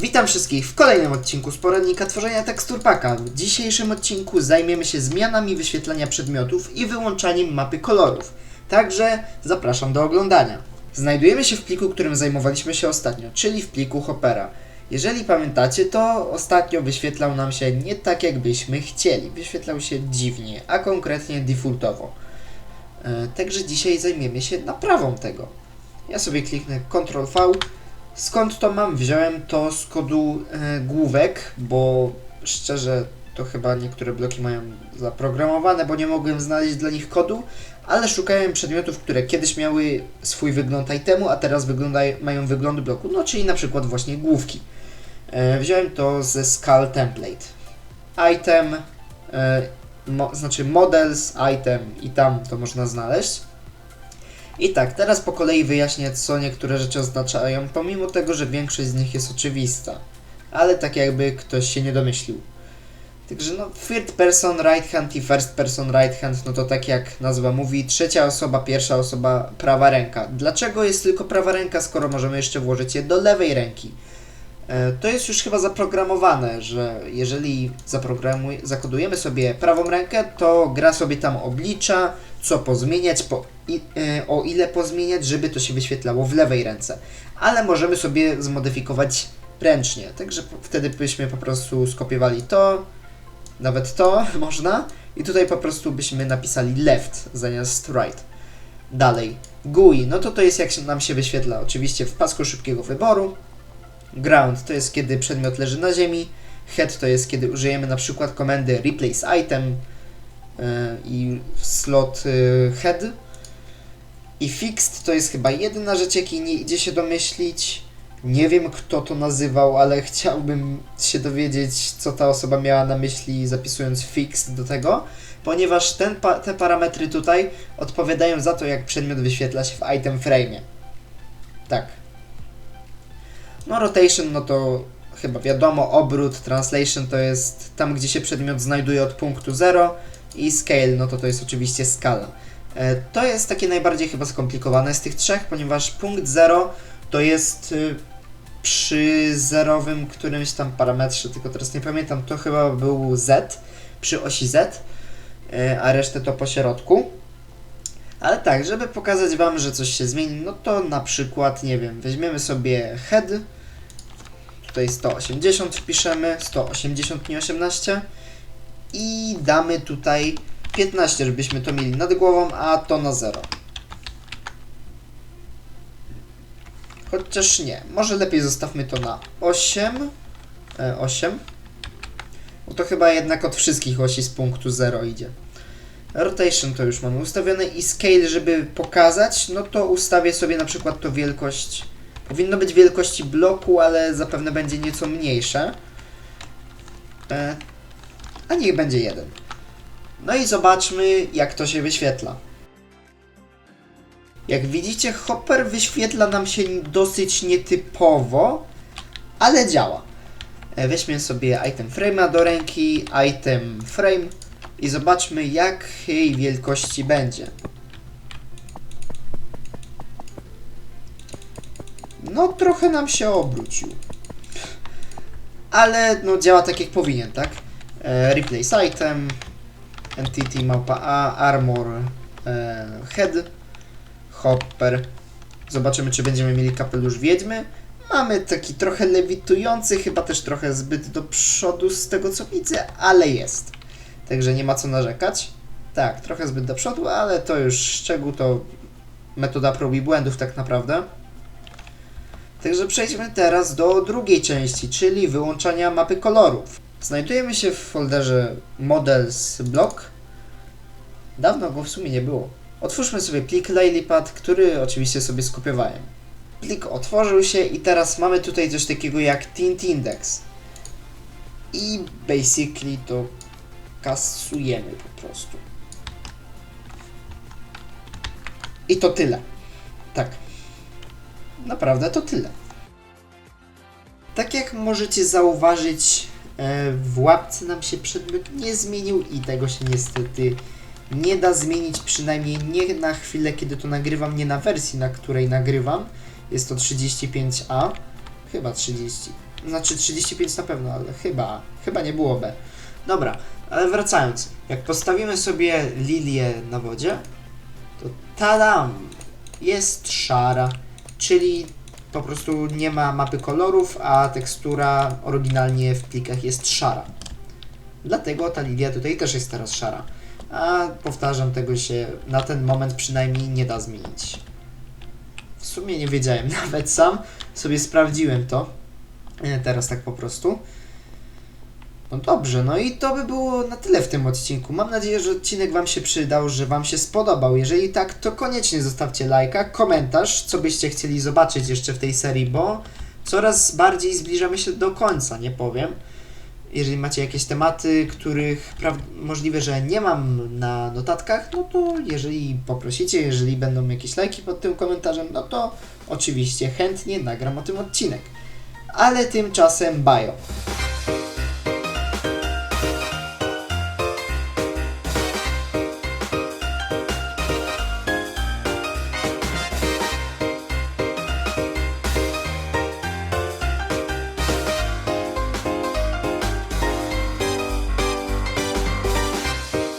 Witam wszystkich w kolejnym odcinku z poradnika tworzenia tekstur paka. W dzisiejszym odcinku zajmiemy się zmianami wyświetlania przedmiotów i wyłączaniem mapy kolorów. Także zapraszam do oglądania. Znajdujemy się w pliku, którym zajmowaliśmy się ostatnio, czyli w pliku Hoppera. Jeżeli pamiętacie, to ostatnio wyświetlał nam się nie tak jakbyśmy chcieli. Wyświetlał się dziwnie, a konkretnie defaultowo. E, także dzisiaj zajmiemy się naprawą tego. Ja sobie kliknę Ctrl V. Skąd to mam? Wziąłem to z kodu e, główek, bo szczerze to chyba niektóre bloki mają zaprogramowane, bo nie mogłem znaleźć dla nich kodu, ale szukałem przedmiotów, które kiedyś miały swój wygląd itemu, a teraz mają wygląd bloku, no czyli na przykład właśnie główki. E, wziąłem to ze Skull Template. Item, e, mo, znaczy models, item i tam to można znaleźć. I tak, teraz po kolei wyjaśnię, co niektóre rzeczy oznaczają, pomimo tego, że większość z nich jest oczywista. Ale tak jakby ktoś się nie domyślił. Także no, third person right hand i first person right hand, no to tak jak nazwa mówi, trzecia osoba, pierwsza osoba, prawa ręka. Dlaczego jest tylko prawa ręka, skoro możemy jeszcze włożyć je do lewej ręki? E, To jest już chyba zaprogramowane, że jeżeli zakodujemy sobie prawą rękę, to gra sobie tam oblicza, co pozmieniać, po, i, e, o ile pozmieniać, żeby to się wyświetlało w lewej ręce. Ale możemy sobie zmodyfikować ręcznie, także wtedy byśmy po prostu skopiowali to, nawet to można, i tutaj po prostu byśmy napisali left zamiast right. Dalej, GUI, no to to jest jak się, nam się wyświetla, oczywiście w pasku szybkiego wyboru. Ground to jest kiedy przedmiot leży na ziemi. Head to jest kiedy użyjemy na przykład komendy replace item i slot yy, head. I fixed to jest chyba jedyna rzecz, jakiej nie idzie się domyślić. Nie wiem kto to nazywał, ale chciałbym się dowiedzieć, co ta osoba miała na myśli zapisując fixed do tego, ponieważ ten pa te parametry tutaj odpowiadają za to, jak przedmiot wyświetla się w item frame. Tak. No rotation, no to chyba wiadomo, obrót, translation to jest tam, gdzie się przedmiot znajduje od punktu 0 i scale, no to to jest oczywiście skala. E, To jest takie najbardziej chyba skomplikowane z tych trzech, ponieważ punkt 0 to jest y, przy zerowym którymś tam parametrze, tylko teraz nie pamiętam, to chyba był Z, przy osi Z, y, a resztę to po środku. Ale tak, żeby pokazać Wam, że coś się zmieni, no to na przykład, nie wiem, weźmiemy sobie head, tutaj 180 wpiszemy, 180, nie 18 i damy tutaj 15, żebyśmy to mieli nad głową, a to na 0. Chociaż nie, może lepiej zostawmy to na 8, e, 8, bo to chyba jednak od wszystkich osi z punktu 0 idzie. Rotation to już mamy ustawione i scale, żeby pokazać, no to ustawię sobie na przykład to wielkość. Powinno być wielkości bloku, ale zapewne będzie nieco mniejsze. A niech będzie jeden. No i zobaczmy, jak to się wyświetla. Jak widzicie, Hopper wyświetla nam się dosyć nietypowo, ale działa. E, Weźmy sobie item frame'a do ręki, item frame i zobaczmy jakiej wielkości będzie. No trochę nam się obrócił. Ale no działa tak jak powinien, tak? E, replace item, entity małpa A, armor, e, head, hopper. Zobaczymy czy będziemy mieli kapelusz wiedźmy. Mamy taki trochę lewitujący, chyba też trochę zbyt do przodu z tego co widzę, ale jest. Także nie ma co narzekać. Tak, trochę zbyt do przodu, ale to już szczegół, to metoda prób i błędów tak naprawdę. Także przejdźmy teraz do drugiej części, czyli wyłączania mapy kolorów. Znajdujemy się w folderze Models Block. Dawno go w sumie nie było. Otwórzmy sobie plik Lilypad, który oczywiście sobie skopiowałem. Plik otworzył się i teraz mamy tutaj coś takiego jak Tint Index. I basically to kasujemy po prostu. I to tyle. Tak. Naprawdę to tyle. Tak jak możecie zauważyć, w łapce nam się przedmiot nie zmienił i tego się niestety nie da zmienić, przynajmniej nie na chwilę, kiedy to nagrywam, nie na wersji, na której nagrywam. Jest to 35A, chyba 30. Znaczy 35 na pewno, ale chyba, chyba nie było B. Dobra, ale wracając. Jak postawimy sobie lilię na wodzie, to tadam! Jest szara, czyli po prostu nie ma mapy kolorów, a tekstura oryginalnie w plikach jest szara. Dlatego ta lilia tutaj też jest teraz szara. A powtarzam, tego się na ten moment przynajmniej nie da zmienić. W sumie nie wiedziałem nawet sam, sobie sprawdziłem to. E, Teraz tak po prostu. No dobrze, no i to by było na tyle w tym odcinku. Mam nadzieję, że odcinek Wam się przydał, że Wam się spodobał. Jeżeli tak, to koniecznie zostawcie lajka, komentarz, co byście chcieli zobaczyć jeszcze w tej serii, bo coraz bardziej zbliżamy się do końca, nie powiem. Jeżeli macie jakieś tematy, których możliwe, że nie mam na notatkach, no to jeżeli poprosicie, jeżeli będą jakieś lajki pod tym komentarzem, no to oczywiście chętnie nagram o tym odcinek. Ale tymczasem bajo.